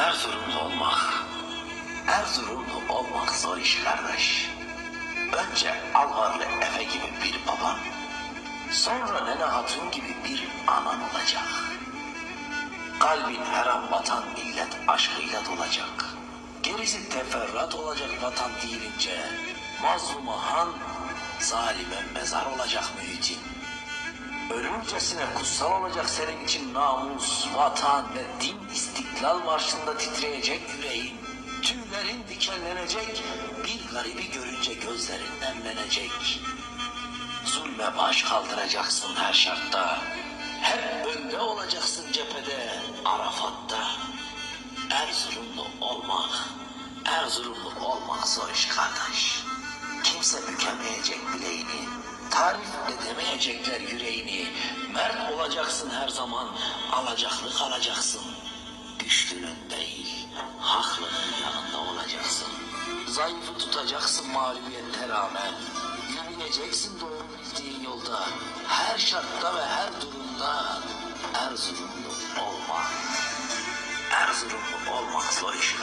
Erzurumlu olmak, Erzurumlu olmak zor iş kardeş. Önce Alvarlı Efe gibi bir baban, sonra Nene Hatun gibi bir anan olacak. Kalbin her an vatan millet aşkıyla dolacak. Gerisi teferruat olacak vatan deyilince. Mazluma han, zalime mezar olacak mühitin. Ölümcesine kutsal olacak senin için namus, vatan ve din istiklal marşında titreyecek yüreğin. Tüylerin dikenlenecek, bir garibi görünce gözlerin nemlenecek. Zulme baş kaldıracaksın her şartta. Hep önde olacaksın cephede, Arafat'ta. Erzurumlu olmak, Erzurumlu olmak zor iş kardeş. Kimse bükemeyecek bileğini, tarif edemeyecekler yüreğini. Mert olacaksın her zaman, alacaklı kalacaksın. Güçlünün değil, haklının yanında olacaksın. Zayıfı tutacaksın mağlubiyete rağmen. Yürüyeceksin doğru bildiğin yolda. Her şartta ve her durumda Erzurumlu olmak. Erzurumlu olmak zor iş.